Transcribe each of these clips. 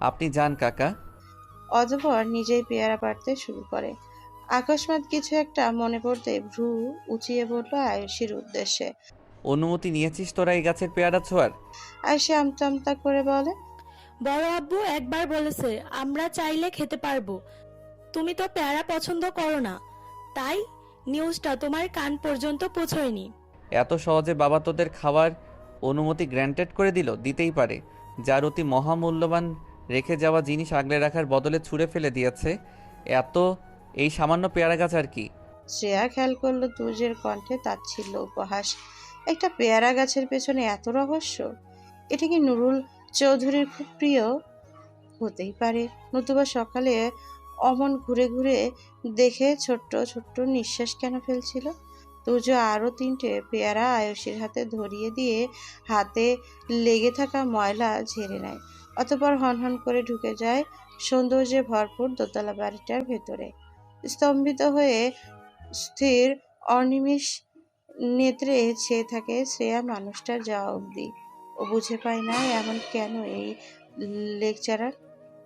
আপনি যান কাকা। অতঃপর নিজেই পেয়ারা পাড়তে শুরু করে। আকস্মাৎ কিছু একটা মনে পড়তে ভ্রু উঁচিয়ে পড়ল আয়ুষীর উদ্দেশ্যে। অনুমতি নিয়েছিস তোরা এই গাছের পেয়ারা ছোঁয়ার? আয়ুষী আমতা আমতা করে বলে বড় আব্বু একবার বলেছে আমরা চাইলে খেতে পারব। তুমি তো পেয়ারা পছন্দ করো না। তাই নিউজটা তোমার কান পর্যন্ত পৌঁছয়নি। এত সহজে বাবা তোদের খাওয়ার অনুমতি গ্র্যান্টেড করে দিল দিতেই পারে। যার অতি মহামূল্যবান রেখে যাওয়া জিনিস আগলে রাখার বদলে ছুঁড়ে ফেলে দিয়েছে। এত, এই সামান্য পেয়ারা গাছ আর কি? শ্রেয়া খেয়াল করল তুজের কণ্ঠে তাচ্ছিল্য উপহাস। একটা পেয়ারা গাছের পেছনে এত রহস্য? এটা কি নুরুল চৌধুরীর খুব প্রিয়? হতেই পারে। নতুবা সকালে অমন ঘুরে ঘুরে দেখে ছোট্ট ছোট্ট নিঃশ্বাস কেন ফেলছিল? তুজ আরও তিনটে পেয়ারা আয়ুষীর হাতে ধরিয়ে দিয়ে হাতে লেগে থাকা ময়লা ঝেড়ে নেয়। অতপর হনহন করে ঢুকে যায় সৌন্দর্যে ভরপুর দোতলা বাড়িটার ভেতরে। স্তম্ভিত হয়ে স্থির, অনিমিষ নেত্রে চেয়ে থাকে শ্রেয়া মানুষটার যাওয়া অবধি। ও বুঝে পায় না এমন কেন এই লেকচারার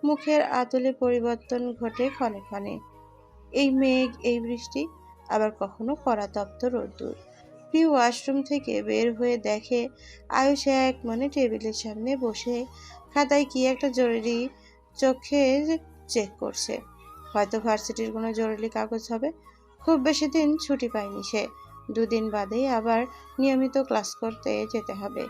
মুখের আতলে পরিবর্তন ঘটে ক্ষণে ক্ষণে। এই মেঘ, এই বৃষ্টি, আবার কখনো কড়া তপ্ত রোদ্দুর। প্রিয় ওয়াশরুম থেকে বের হয়ে দেখে আয়ুষ এক মনে টেবিলের সামনে বসে খাতায় কি একটা জরুরি চোখে চেক করছে। হয়তো ভার্সিটির কোনো জরুরি কাগজ হবে। খুব বেশি দিন ছুটি পায়নি সে। দুদিন বাদেই আবার নিয়মিত ক্লাস করতে যেতে হবে।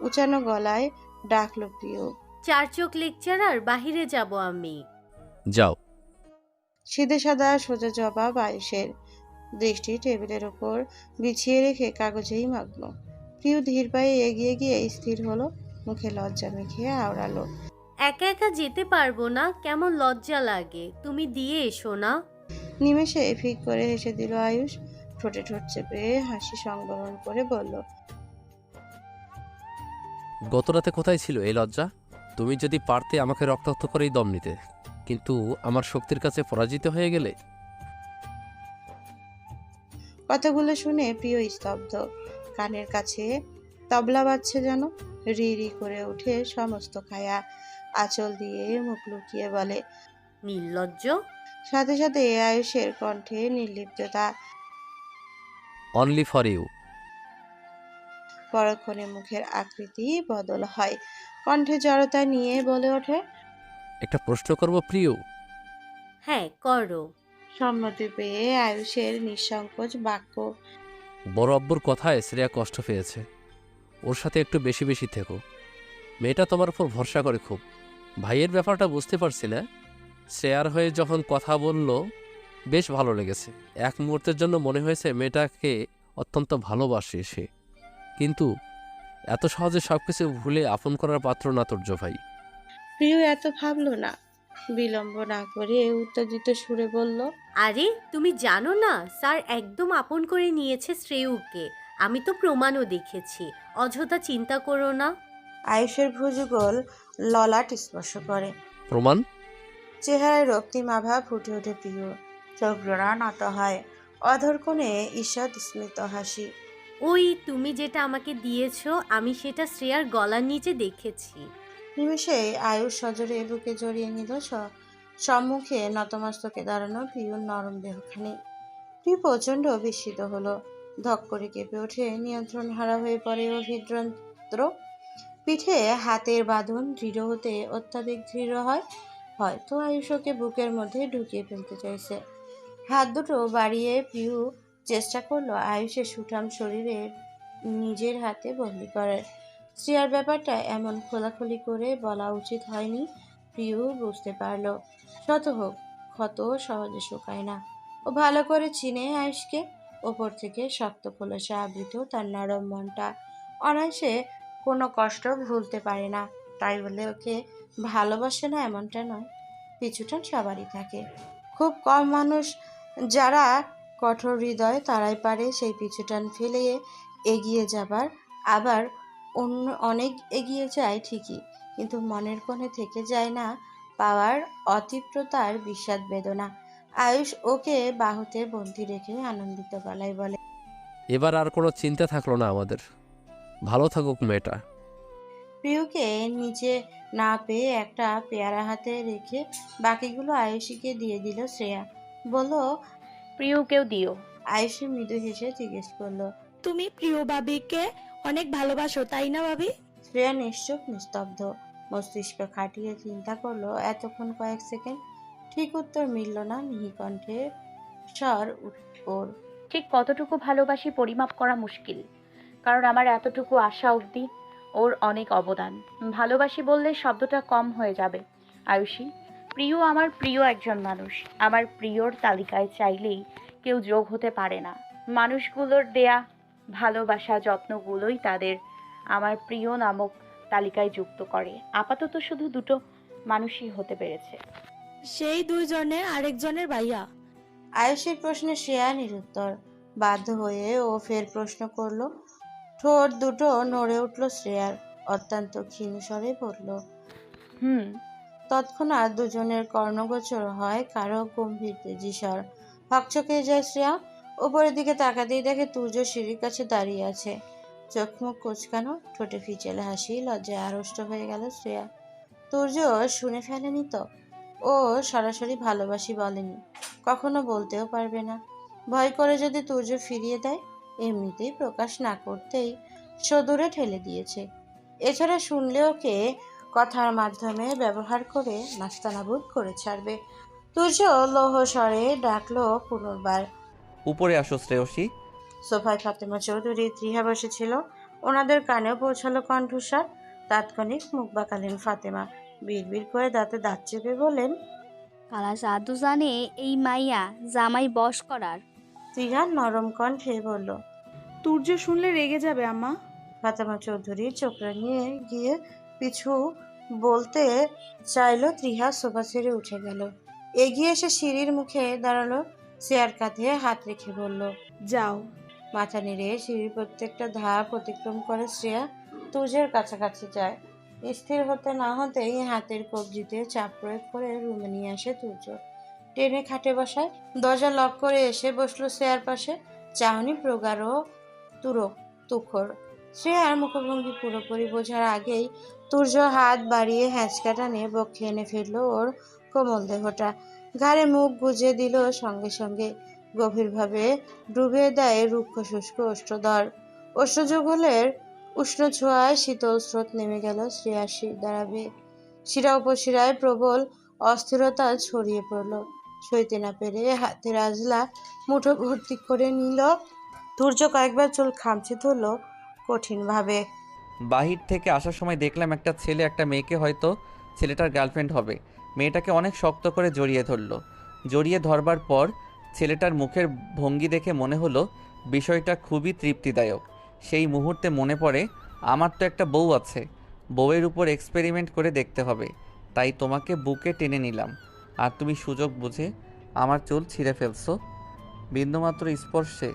উচানো গলায় ডাকলো প্রিয় চার চোখ লেকচারার বাহিরে যাব আমি। যাও। সিধে সাদা সোজা জবাব আয়ুষের দৃষ্টি টেবিলের ওপর বিছিয়ে রেখে কাগজেই মগ্ন প্রিয় ধীর পায়ে এগিয়ে গিয়ে স্থির হলো। মুখে লজ্জা মেখে আওড়ালো। একা একা যেতে পারব না কেমন লজ্জা লাগে? তুমি দিয়ে এসো না। নিমেষে ফিক করে হেসে দিল আয়ুষ ঠোঁটে ঠোঁট চেপে হাসি সংবরণ করে বলল গতরাতে কোথায় ছিল এই লজ্জা? তুমি যদি পারতে আমাকে রক্তাক্ত করেই দম নিতে কিন্তু আমার শক্তির কাছে পরাজিত হয়ে গেলে? কথাগুলো শুনে প্রিয় স্তব্ধ। কানের কাছে তবলা বাজছে যেন। রি রি করে উঠে সমস্ত খায়া আঁচল দিয়ে মুখ লুকিয়ে বলে নির্লজ্জ। সাথে সাথে এ আয়ুষের কণ্ঠে নির্লিপ্ততা। অনলি ফর ইউ পরক্ষণে মুখের আকৃতি বদল হয়। কণ্ঠে জড়তা নিয়ে বলে ওঠে একটা প্রশ্ন করব প্রিয়? হ্যাঁ করো। সম্মতি পেয়ে আয়ুষের নিঃসংকোচ বাক্য। বড় আব্বুর কথায় শ্রেয়া কষ্ট পেয়েছে। ওর সাথে একটু বেশি বেশি থেকো। মেয়েটা তোমার উপর ভরসা করে খুব। ভাইয়ের ব্যাপারটা বুঝতে পারছি না। শ্রেয়ার হয়ে যখন কথা বলল বেশ ভালো লেগেছে। এক মুহূর্তের জন্য মনে হয়েছে মেয়েটাকে অত্যন্ত ভালোবাসে সে। কিন্তু এত সহজে সব কিছু ভুলে আপন করার পাত্র না তোর ভাই। প্রিয় এত ভাবলো না। বিলম্ব না করে উত্তেজিত সুরে বলল আরে তুমি জানো না স্যার একদম আপন করে নিয়েছে শ্রেয়ুকে। আমি তো প্রমাণও দেখেছি। অযথা চিন্তা করো না। আয়ুষের ভুজুগোল ললাট স্পর্শ করে। প্রমাণ? চেহারায় রক্তিম আভা ফুটে ওঠে প্রিয়। চোখ জোড়া নত হয়। অধর কোণে ঈষৎ স্মিত হাসি। ওই তুমি যেটা আমাকে দিয়েছ আমি সেটা শ্রেয়ার গলার নিচে দেখেছি। নিমেষে আয়ুষ সজরে বুকে জড়িয়ে নিল স- সম্মুখে নতমস্তকে দাঁড়ানো প্রিয় নরম দেহখানি। প্রিয় প্রচণ্ড বিস্মিত হলো। ধক করে কেঁপে ওঠে। নিয়ন্ত্রণ হারা হয়ে পড়ে ও হৃদযন্ত্র পিঠে। হাতের বাঁধন দৃঢ় হতে অত্যাধিক দৃঢ় হয় হয়তো আয়ুষকে বুকের মধ্যে ঢুকিয়ে ফেলতে চাইছে। হাত দুটো বাড়িয়ে পিউ চেষ্টা করল আয়ুষের সুঠাম শরীরে নিজের হাতে বন্দি করে শ্রেয়ার ব্যাপারটা এমন খোলাখুলি করে বলা উচিত হয়নি প্রিয় বুঝতে পারল। শত হোক, ক্ষত সহজে শুকায় না। ও ভালো করে চিনে আয়ুষকে। ওপর থেকে শক্ত খোলসা আবৃত তার নরম মনটা। অনায়াসে কোনো কষ্ট ভুলতে পারে না, তাই বলে ওকে ভালোবাসে না এমনটা নয় পিছুটান সবারই থাকে। খুব কম মানুষ যারা কঠোর হৃদয় তারাই পারে সেই পিছুটান ফেলে এগিয়ে যাবার। আবার অন্য অনেক এগিয়ে যায় ঠিকই, কিন্তু মনের কোণে থেকে যায় না পাওয়ার অতীব্রতার বিষাদ বেদনা। আয়ুষ ওকে বাহুতে বন্দি রেখে আনন্দিত গলায় বলে এবার আর কোনো চিন্তা থাকল না আমাদের। ভালো থাকুক মেয়েটা। প্রিয়কে নিচে না পেয়ে একটা পেয়ারা হাতে রেখে বাকিগুলো আয়ুষীকে দিয়ে দিল শ্রেয়া। বলল প্রিয়কেও দিও। আয়ুষী মৃদু হেসে জিজ্ঞেস করল তুমি প্রিয় বাবিকে অনেক ভালোবাসো তাই না ভাবি? শ্রেয়া নিশ্চুপ নিস্তব্ধ। মস্তিষ্ক খাটিয়ে চিন্তা করল এতক্ষণ কয়েক সেকেন্ড ঠিক উত্তর মিলল না মিহি কণ্ঠে স্বর ওর ঠিক কতটুকু ভালোবাসি পরিমাপ করা মুশকিল, কারণ আমার এতটুকু আশা অবধি ওর অনেক অবদান। ভালোবাসি বললে শব্দটা কম হয়ে যাবে। আয়ুষী, প্রিয় আমার প্রিয় একজন মানুষ, আমার প্রিয়র তালিকায় চাইলেই কেউ যোগ হতে পারে না। মানুষগুলোর দেয়া ভালোবাসা যত্নগুলোই তাদের আমার প্রিয় নামক তালিকায় যুক্ত করে। আপাতত শুধু দুটো মানুষই হতে পেরেছে। সেই দুইজনের আরেকজনের ভাইয়া। আয়ুষের প্রশ্নে শ্রেয়া নিরুত্তর। বাধ্য হয়ে ও ফের প্রশ্ন করল, ঠোঁট দুটো নড়ে উঠল শ্রেয়ার। অত্যন্ত ক্ষীণ স্বরে বলল, হুম, তৎক্ষণাৎ দুজনের কর্ণগোচর হয় কারও গম্ভীর তেজিস্বর হকচকে যায় শ্রেয়া, উপরের দিকে তাকাতেই দেখে তুর্য সিঁড়ির কাছে দাঁড়িয়ে আছে। চোখ মুখ কোচকানো, ঠোঁটে ফিচেলে হাসি, লজ্জায় আড়ষ্ট হয়ে গেল শ্রেয়া। তুর্য শুনে ফেলেনি তো? ও সরাসরি ভালোবাসি বলেনি। কখনো বলতেও পারবে না। ভয় করে যদি তুর্য ফিরিয়ে দেয় এমনিতেই প্রকাশ না করতেই সদূরে ঠেলে দিয়েছে। এছাড়া শুনলে ওকে কথার মাধ্যমে ব্যবহার করে নাস্তানাবুদ করে ছাড়বে। তুর্য লৌহ স্বরে ডাকলো পুনর্বার। উপরে আসো শ্রেয়সী। সোফায় ফাতেমা চৌধুরী ত্রিহা বসেছিল। ওনাদের কানেও পৌঁছালো কণ্ঠস্বর। তাৎক্ষণিক মুখ বাঁকালেন ফাতেমা। বিড়বিড় করে দাঁতে দাঁত চেপে বলেন কালা জাদু জানে এই মাইয়া জামাই বশ করার। ত্রিহা নরম কণ্ঠে বলল তুর্য শুনলে রেগে যাবে আম্মা। ফাতেমা চৌধুরী চোখরা নিয়ে গিয়ে পিছু বলতে চাইলো ত্রিহা সোফা ছেড়ে উঠে গেল। এগিয়ে এসে সিঁড়ির মুখে দাঁড়াল চেয়ার কাঁধে হাত রেখে বলল যাও। মাথা নেড়ে সিঁড়ির প্রত্যেকটা ধাপ অতিক্রম করে শ্রেয়া তুজের কাছাকাছি যায়। স্থির হতে না হতেই হাতের কবজিতে চাপ প্রয়োগ করে রুমে নিয়ে আসে তুর্য টেনে খাটে বসায়। দরজা লক করে এসে বসল শ্রেয়ার পাশে। চাহনি, প্রগাঢ় তুরক তুখর শ্রেয়ার মুখভঙ্গি পুরোপুরি বোঝার আগেই তুর্য হাত বাড়িয়ে হ্যাঁচকা টানে বক্ষে এনে ফেলল ওর কোমল দেহটা। ঘাড়ে মুখ গুজে দিল সঙ্গে সঙ্গে। গভীরভাবে ডুবে দেয় রুক্ষ শুষ্ক অষ্টদর। অষ্টযুগলের উষ্ণ ছোঁয়ায় শীতল স্রোত নেমে গেল শ্রেয়ার শির দাঁড়াবে শিরা উপশিরায় প্রবল অস্থিরতা ছড়িয়ে পড়ল। সইতে না পেরে হাতের আজলা মুঠো ভর্তি করে নিল। ধৈর্য কয়েকবার চুল খামচে ধরল কঠিনভাবে। বাহির থেকে আসার সময় দেখলাম একটা ছেলে, একটা মেয়েকে হয়তো ছেলেটার গার্লফ্রেন্ড হবে। মেয়েটাকে অনেক শক্ত করে জড়িয়ে ধরলো। জড়িয়ে ধরবার পর ছেলেটার মুখের ভঙ্গি দেখে মনে হলো বিষয়টা খুবই তৃপ্তিদায়ক। সেই মুহূর্তে মনে পড়ে, আমার তো একটা বউ আছে, বউয়ের উপর এক্সপেরিমেন্ট করে দেখতে হবে, তাই তোমাকে বুকে টেনে নিলাম। আর তুমি সুযোগ বুঝে আমার চুল ছিঁড়ে ফেলছো। বিন্দুমাত্র স্পর্শে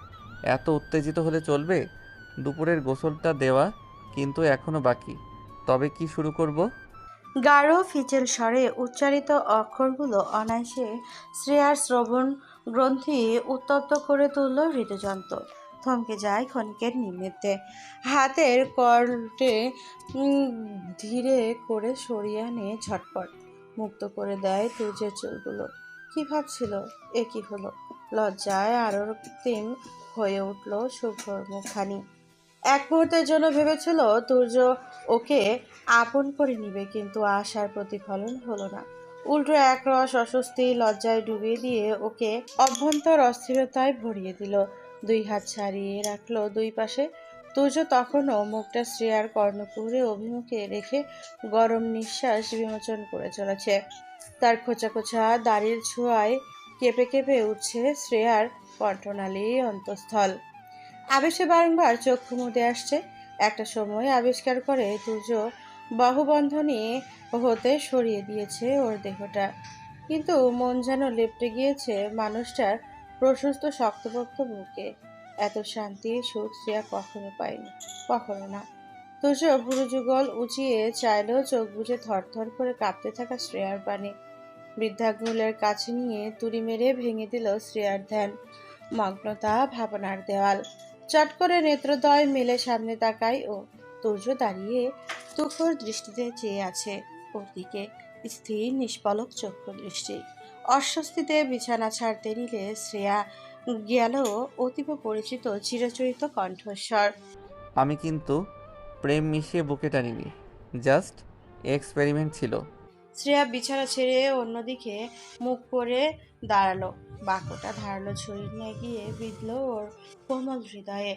এত উত্তেজিত হলে চলবে? দুপুরের গোসলটা দেওয়া কিন্তু এখনও বাকি। তবে কি শুরু করব? গাঢ় ফিচেল স্বরে উচ্চারিত অক্ষরগুলো অনায়াসে শ্রেয়ার শ্রবণ গ্রন্থি উত্তপ্ত করে তুলল হৃদযন্ত্র। থমকে যায় ক্ষণিকের নিমিত্তে হাতের কর্টে ধীরে করে সরিয়ে আনে ঝটপট। মুক্ত করে দেয় তুর্যের চুলগুলো। কী ভাবছিল? এ কি হলো? লজ্জায় আরও তিন হয়ে উঠল শুভ্রর মুখখানি। এক মুহূর্তের জন্য ভেবেছিল তুর্য ওকে আপন করে নিবে, কিন্তু আশার প্রতিফলন হলো না। উল্টো একরস অস্বস্তি লজ্জায় ডুবিয়ে দিয়ে ওকে অভ্যন্তর অস্থিরতায় ভরিয়ে দিল। দুই হাত ছাড়িয়ে রাখল দুই পাশে। তুর্য তখনও মুখটা শ্রেয়ার কর্ণকুহরে অভিমুখে রেখে গরম নিঃশ্বাস বিমোচন করে চলেছে। তার খোঁচা খোঁচা দাড়ির ছোঁয়ায় কেঁপে কেঁপে উঠছে শ্রেয়ার কণ্ঠনালী অন্তঃস্থল। আবেশে বারংবার চক্ষু মুদে আসছে। একটা সময় আবিষ্কার করে তুর্য বাহুবন্ধনী হতে সরিয়ে দিয়েছে ওর দেহটা। কিন্তু মন যেন লেপটে গিয়েছে মানুষটার প্রশস্ত, শক্তপোক্ত বুকে। এত শান্তি, সুখ শ্রেয়া কখনো পায়নি কখনো না। তুর্য ভুরু যুগল উঁচিয়ে চাইলেও চোখ বুঝে থরথর করে কাঁপতে থাকা শ্রেয়ার পানে বৃদ্ধাগুলের কাছে নিয়ে তুড়ি মেরে ভেঙে দিল শ্রেয়ার ধ্যান, মগ্নতা, ভাবনার দেওয়াল। চট করে নেত্রদয় মেলে সামনে তাকাই ও তুর্য দাঁড়িয়ে তুখোর দৃষ্টিতে চেয়ে আছে। ওর দিকে স্থির, নিষ্পলক চক্ষু দৃষ্টি। অস্বস্তিতে বিছানা ছাড়তে নিলে শ্রেয়া গেল অতীব পরিচিত চিরচরিত কণ্ঠস্বর। আমি কিন্তু প্রেম মিশিয়ে বুকে টানিনি জাস্ট এক্সপেরিমেন্ট ছিল। শ্রেয়া বিছানা ছেড়ে অন্যদিকে মুখ করে দাঁড়াল বাক্যটা ধারালো ছুরি নিয়ে গিয়ে বিঁধল ওর কোমল হৃদয়ে।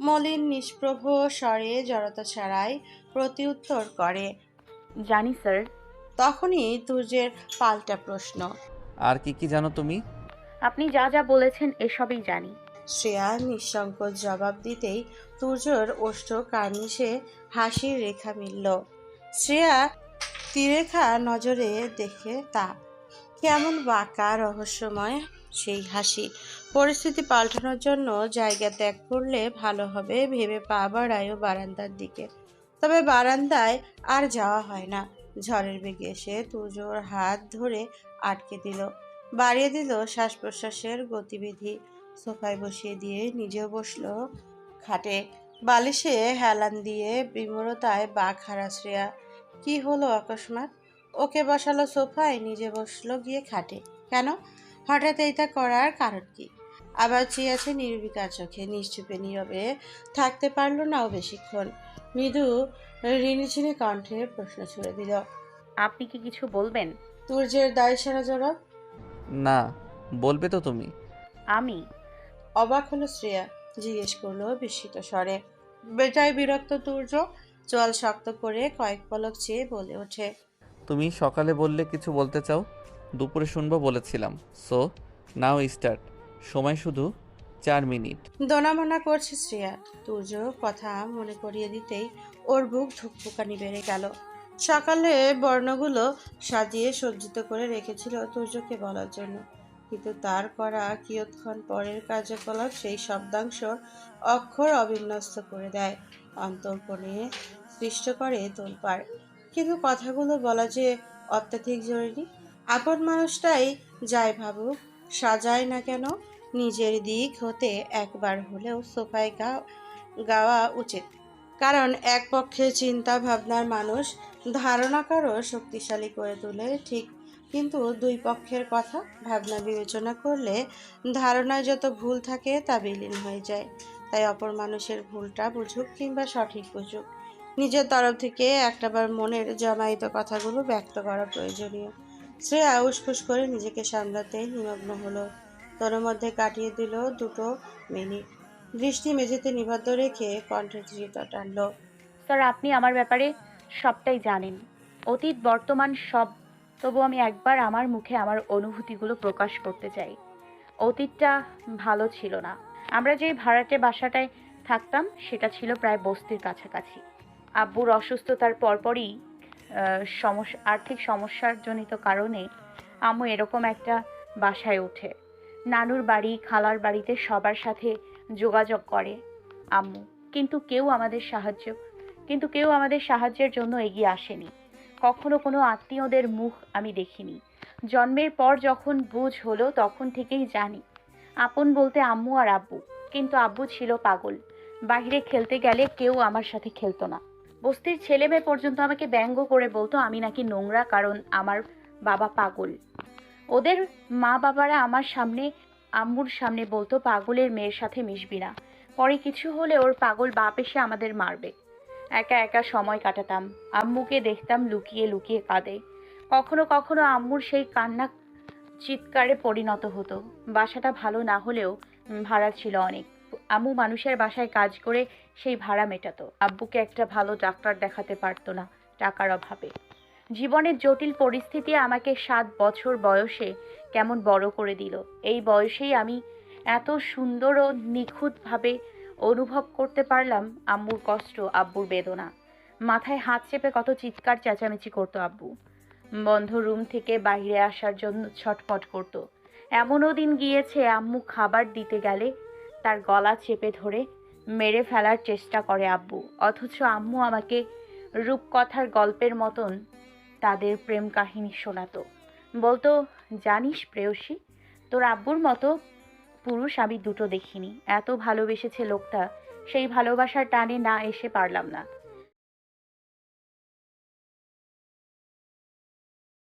মলিন নিষ্প্রভ স্বরে জড়তা ছাড়াই প্রত্যুত্তর করে জানি স্যার। তখনই তুর্যের পাল্টা প্রশ্ন আর কি কি জানো তুমি? আপনি যা যা বলেছেন এসবই জানি। শ্রেয়া নিঃসংকোচ জবাব দিতেই তুর্যর ওষ্ঠ কার্নিশে হাসির রেখা মিলল। শ্রেয়া তিরেখা নজরে দেখে তা কেমন বাঁকা রহস্যময় সেই হাসি। পরিস্থিতি পাল্টানোর জন্য জায়গা ত্যাগ করলে ভালো হবে ভেবে পা বাড়ায় বারান্দার দিকে। তবে বারান্দায় আর যাওয়া হয় না। ঝড়ের বেগে এসে তুর্যর হাত ধরে আটকে দিল। বাড়িয়ে দিল শ্বাস প্রশ্বাসের গতিবিধি। সোফায় বসিয়ে দিয়ে নিজেও বসল। খাটে বালিশে হেলান দিয়ে বিমরতায় বাঘ হারা শ্রেয়া। কি হলো অকস্মাৎ? ওকে বসালো সোফায়, নিজে বসল গিয়ে খাটে। কেন? হঠাৎ এইটা করার কারণ কি? আবার চেয়ে আছে নির্বিকার চোখে, নিশ্চুপে, নীরবে। থাকতে পারল না ও বেশিক্ষণ। মৃদু ঋণিঝিনি কণ্ঠে প্রশ্ন ছুড়ে দিল। আপনি কি কিছু বলবেন? তুর্যের দায় সারা জবাব না বলবে তো তুমি। আমি। অবাক হলো শ্রেয়া জিজ্ঞেস করল বিস্মিত স্বরে। বেটায় বিরক্ত তুর্য চোয়াল শক্ত করে কয়েক পলক চেয়ে বলে ওঠে। তুমি সকালে বললে কিছু বলতে চাও? দুপুরে শুনব বলেছিলাম। So now start. সময় শুধু চার মিনিট। দোনামনা করছে শ্রেয়া। তুর্য কথা মনে করিয়ে দিতেই ওর বুক ধুকপুকানি বেড়ে গেল। সকালে বর্ণগুলো সাজিয়ে সজ্জিত করে রেখেছিল তুর্যকে বলার জন্য। কিন্তু তার করা কিয়ৎক্ষণ পরের কার্যকলাপ সেই শব্দাংশ অক্ষর অবিন্যস্ত করে দেয়, অন্তর্পণে সৃষ্ট করে তোলপাড়। কিন্তু কথাগুলো বলা যে অত্যাধিক জরুরি, আপন মানুষটাই যাই ভাবুক, সাজায় না কেন, নিজের দিক হতে একবার হলেও সোফায় গা, গাওয়া উচিত। কারণ এক পক্ষে চিন্তা ভাবনার মানুষ ধারণাকারও শক্তিশালী করে তোলে, ঠিক। কিন্তু দুই পক্ষের কথা ভাবনা বিবেচনা করলে ধারণায় যত ভুল থাকে তা বিলীন হয়ে যায়। তাই অপর মানুষের ভুলটা বুঝুক কিংবা সঠিক বুঝুক। নিজের তরফ থেকে একটাবার মনের জমায়িত কথাগুলো ব্যক্ত করা প্রয়োজনীয়। শ্রেয়া উসখুস করে নিজেকে সামলাতে নিমগ্ন হলো। তোর মধ্যে কাটিয়ে দিল দুটো মিনিট। দৃষ্টি মেঝেতে নিবদ্ধ রেখে কণ্ঠে দৃঢ়তা টানলো। স্যার, আপনি আমার ব্যাপারে সবটাই জানেন। অতীত, বর্তমান সব। তবু আমি একবার আমার মুখে আমার অনুভূতিগুলো প্রকাশ করতে চাই। অতীতটা ভালো ছিল না। আমরা যে ভাড়াটে বাসাটায় থাকতাম, সেটা ছিল প্রায় বস্তির কাছাকাছি। আব্বুর অসুস্থতার পরপরই সমস্যা আর্থিক সমস্যার জনিত কারণে আম্মু এরকম একটা বাসায় ওঠে। নানুর বাড়ি, খালার বাড়িতে সবার সাথে যোগাযোগ করে, আম্মু। কিন্তু কেউ আমাদের সাহায্য, কিন্তু কেউ আমাদের সাহায্যের জন্য এগিয়ে আসেনি। কখনো কোনো আত্মীয়দের মুখ আমি দেখিনি। জন্মের পর যখন বুঝ হলো, তখন থেকেই জানি। আপন বলতে আম্মু আর আব্বু, কিন্তু আব্বু ছিল পাগল। বাইরে খেলতে গেলে কেউ আমার সাথে খেলতো না। বস্তির ছেলে মেয়ে পর্যন্ত আমাকে ব্যঙ্গ করে বলতো, আমি নাকি নোংরা, কারণ আমার বাবা পাগল। ওদের মা বাবারা আমার সামনে আম্মুর সামনে বলতো, পাগলের মেয়ের সাথে মিশবি না। পরে কিছু হলে ওর পাগল বাপ এসে আমাদের মারবে। একা একা সময় কাটাতাম। আম্মুকে দেখতাম লুকিয়ে লুকিয়ে কাঁদে। কখনো কখনো আম্মুর সেই কান্না চিৎকারে পরিণত হতো। বাসাটা ভালো না হলেও ভাড়া ছিল অনেক। আম্মু মানুষের বাসায় কাজ করে সেই ভাড়া মেটাতো। আব্বুকে একটা ভালো ডাক্তার দেখাতে পারতো না টাকার অভাবে। জীবনের জটিল পরিস্থিতি আমাকে সাত বছর বয়সে কেমন বড় করে দিল। এই বয়সেই আমি এত সুন্দর ও নিখুঁতভাবে অনুভব করতে পারলাম আম্মুর কষ্ট, আব্বুর বেদনা। মাথায় হাত চেপে কত চিৎকার চেঁচামেচি করতো আব্বু। বন্ধ রুম থেকে বাইরে আসার জন্য ছটফট করতো। এমনও দিন গিয়েছে আম্মু খাবার দিতে গেলে তার গলা চেপে ধরে মেরে ফেলার চেষ্টা করে আব্বু। অথচ আম্মু আমাকে রূপকথার গল্পের মতন তাদের প্রেম কাহিনী শোনাতো। বলতো, জানিস প্রেয়সী, তোর আব্বুর মতো পুরুষ আমি দুটো দেখিনি। এত ভালোবেসেছে লোকটা, সেই ভালোবাসার টানে না এসে পারলাম না।